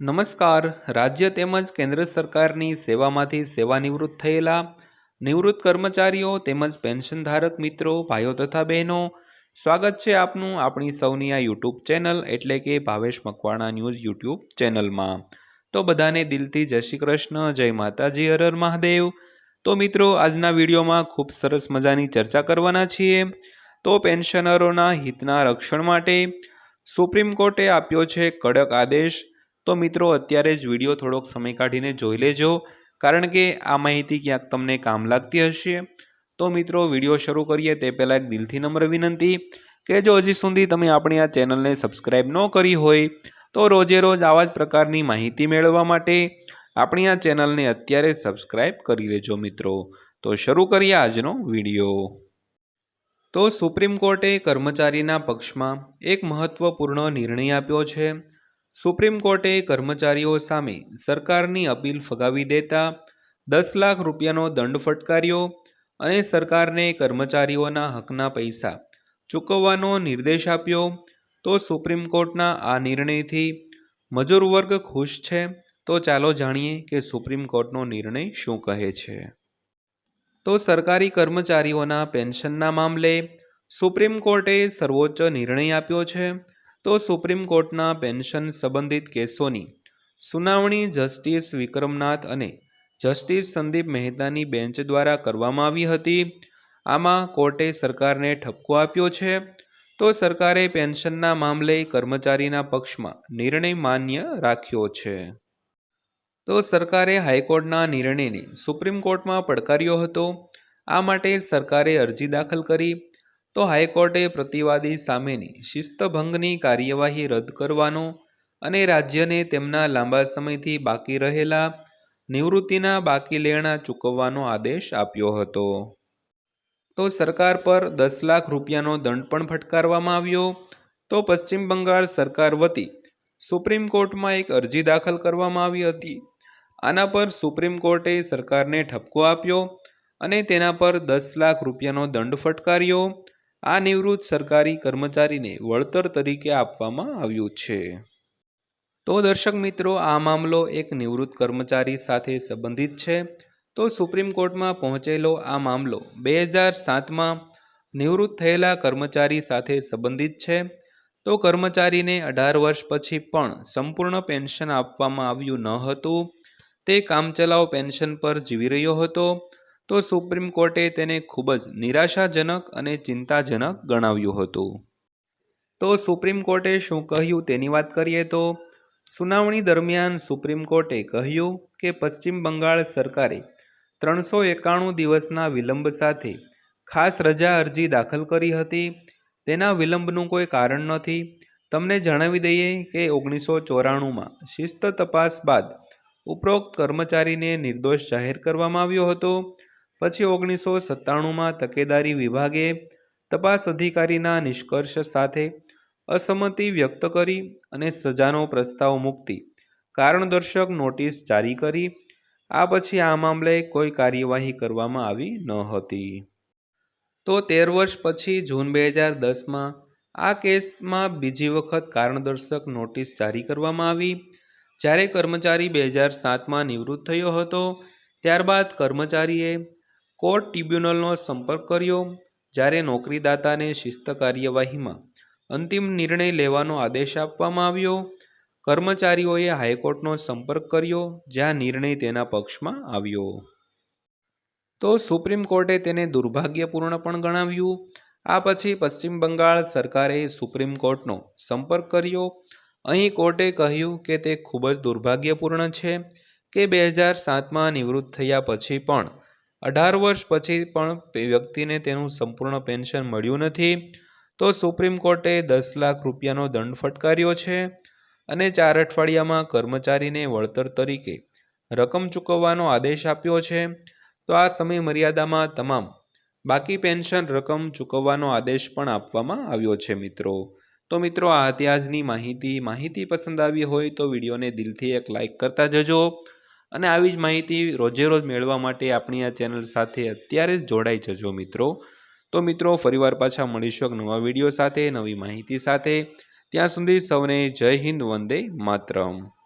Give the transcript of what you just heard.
નમસ્કાર. રાજ્ય તેમજ કેન્દ્ર સરકારની સેવામાંથી સેવાનિવૃત્ત થયેલા નિવૃત્ત કર્મચારીઓ તેમજ પેન્શનધારક મિત્રો, ભાઈઓ તથા બહેનો, સ્વાગત છે આપનું આપણી સૌની આ યુટ્યુબ ચેનલ એટલે કે ભાવેશ મકવાણા ન્યૂઝ યુટ્યુબ ચેનલમાં. તો બધાને દિલથી જય શ્રી કૃષ્ણ, જય માતાજી હર મહાદેવ. તો મિત્રો, આજના વિડીયોમાં ખૂબ સરસ મજાની ચર્ચા કરવાના છીએ. તો પેન્શનરોના હિતના રક્ષણ માટે સુપ્રીમ કોર્ટે આપ્યો છે કડક આદેશ. તો મિત્રો, અત્યારે જ વીડિયો થોડોક સમય કાઢીને જોઈ લેજો, કારણ કે આ માહિતી ક્યાંક તમને કામ લાગતી હશે. તો મિત્રો, વીડિયો શરૂ કરીએ તે પહેલાં એક દિલથી નમ્ર વિનંતી કે જો હજી સુધી તમે આપણી આ ચેનલને સબસ્ક્રાઈબ ન કરી હોય, તો રોજે રોજ આવા જ પ્રકારની માહિતી મેળવવા માટે આપણી આ ચેનલને અત્યારે સબસ્ક્રાઈબ કરી લેજો મિત્રો. તો શરૂ કરીએ આજનો વીડિયો. તો સુપ્રીમ કોર્ટે કર્મચારીના પક્ષમાં એક મહત્વપૂર્ણ નિર્ણય આપ્યો છે. સુપ્રીમ કોર્ટે કર્મચારીઓ સામે સરકારની અપીલ ફગાવી દેતા દસ લાખ રૂપિયાનો દંડ ફટકાર્યો અને સરકારને કર્મચારીઓના હકના પૈસા ચૂકવવાનો નિર્દેશ આપ્યો, તો સુપ્રીમ કોર્ટના આ નિર્ણયથી મજૂર વર્ગ ખુશ છે? તો ચાલો જાણીએ કે સુપ્રીમ કોર્ટનો નિર્ણય શું કહે છે. તો સરકારી કર્મચારીઓના પેન્શનના મામલે સુપ્રીમ કોર્ટે સર્વોચ્ચ નિર્ણય આપ્યો છે. તો સુપ્રીમ કોર્ટના પેન્શન સંબંધિત કેસોની સુનાવણી જસ્ટિસ વિક્રમનાથ અને જસ્ટિસ સંદીપ મહેતાની બેન્ચ દ્વારા કરવામાં આવી હતી. આમાં કોર્ટે સરકારને ઠપકો આપ્યો છે. તો સરકારે પેન્શનના મામલે કર્મચારીના પક્ષમાં નિર્ણય માન્ય રાખ્યો છે. તો સરકારે હાઈકોર્ટના નિર્ણયને સુપ્રીમ કોર્ટમાં પડકાર્યો હતો. આ માટે સરકારે અરજી દાખલ કરી. તો હાઈકોર્ટે પ્રતિવાદી સામેની શિસ્તભંગની કાર્યવાહી રદ કરવાનો અને રાજ્યને તેમના લાંબા સમયથી બાકી રહેલા નિવૃત્તિના બાકી લેણા ચૂકવવાનો આદેશ આપ્યો હતો. તો સરકાર પર દસ લાખ રૂપિયાનો દંડ પણ ફટકારવામાં આવ્યો. તો પશ્ચિમ બંગાળ સરકાર વતી સુપ્રીમ કોર્ટમાં એક અરજી દાખલ કરવામાં આવી હતી. આના પર સુપ્રીમ કોર્ટે સરકારને ઠપકો આપ્યો અને તેના પર દસ લાખ રૂપિયાનો દંડ ફટકાર્યો. આ નિવૃત્ત સરકારી કર્મચારીને વળતર તરીકે આપવામાં આવ્યું છે. તો દર્શક મિત્રો, આ મામલો એક નિવૃત્ત કર્મચારી સાથે સંબંધિત છે. તો સુપ્રીમ કોર્ટમાં પહોંચેલો આ મામલો બે હજાર સાતમાં નિવૃત્ત થયેલા કર્મચારી સાથે સંબંધિત છે. તો કર્મચારીને અઢાર વર્ષ પછી પણ સંપૂર્ણ પેન્શન આપવામાં આવ્યું ન હતું. તે કામચલાઉ પેન્શન પર જીવી રહ્યો હતો. તો સુપ્રીમ કોર્ટે તેને ખૂબ જ નિરાશાજનક અને ચિંતાજનક ગણાવ્યું હતું. તો સુપ્રીમ કોર્ટે શું કહ્યું તેની વાત કરીએ તો, સુનાવણી દરમિયાન સુપ્રીમ કોર્ટે કહ્યું કે પશ્ચિમ બંગાળ સરકારે ત્રણસો એકાણું દિવસના વિલંબ સાથે ખાસ રજા અરજી દાખલ કરી હતી. તેના વિલંબનું કોઈ કારણ નથી. તમને જણાવી દઈએ કે ઓગણીસો ચોરાણુંમાં શિસ્ત તપાસ બાદ ઉપરોક્ત કર્મચારીને નિર્દોષ જાહેર કરવામાં આવ્યો હતો. પછી ઓગણીસો સત્તાણુંમાં તકેદારી વિભાગે તપાસ અધિકારીના નિષ્કર્ષ સાથે અસંમતિ વ્યક્ત કરી અને સજાનો પ્રસ્તાવ મૂકતી. કારણદર્શક નોટિસ જારી કરી. આ પછી આ મામલે કોઈ કાર્યવાહી કરવામાં આવી ન હતી. તો તેર વર્ષ પછી જૂન બે હજાર દસમાં આ કેસમાં બીજી વખત કારણદર્શક નોટિસ જારી કરવામાં આવી. જ્યારે કર્મચારી બે હજાર સાતમાં નિવૃત્ત થયો હતો, ત્યારબાદ કર્મચારીએ કોર્ટ ટ્રિબ્યુનલનો સંપર્ક કર્યો, જ્યારે નોકરીદાતાને શિસ્ત કાર્યવાહીમાં અંતિમ નિર્ણય લેવાનો આદેશ આપવામાં આવ્યો. કર્મચારીઓએ હાઈકોર્ટનો સંપર્ક કર્યો, જ્યાં નિર્ણય તેના પક્ષમાં આવ્યો. તો સુપ્રીમ કોર્ટે તેને દુર્ભાગ્યપૂર્ણ પણ ગણાવ્યું. આ પછી પશ્ચિમ બંગાળ સરકારે સુપ્રીમ કોર્ટનો સંપર્ક કર્યો. અહીં કોર્ટે કહ્યું કે તે ખૂબ જ દુર્ભાગ્યપૂર્ણ છે કે બે હજાર સાતમાં નિવૃત્ત થયા પછી પણ અઢાર વર્ષ પછી પણ વ્યક્તિને તેનું સંપૂર્ણ પેન્શન મળ્યું નથી, તો સુપ્રીમ કોર્ટે દસ લાખ રૂપિયાનો દંડ ફટકાર્યો છે અને ચાર અઠવાડિયામાં કર્મચારીને વળતર તરીકે રકમ ચૂકવવાનો આદેશ આપ્યો છે. તો આ સમય મર્યાદામાં તમામ બાકી પેન્શન રકમ ચૂકવવાનો આદેશ પણ આપવામાં આવ્યો છે મિત્રો. તો મિત્રો, આ આજની માહિતી. માહિતી પસંદ આવી હોય તો વિડીયોને દિલથી એક લાઇક કરતા જજો. અને આવી જ માહિતી રોજે રોજ મેળવવા માટે આપણી આ ચેનલ સાથે અત્યારે જ જોડાઈ જજો મિત્રો. તો મિત્રો, ફરીવાર પાછા મળીશું એક નવા વીડિયો સાથે, નવી માહિતી સાથે. ત્યાં સુધી સૌને જય હિન્દ, વંદે માતરમ.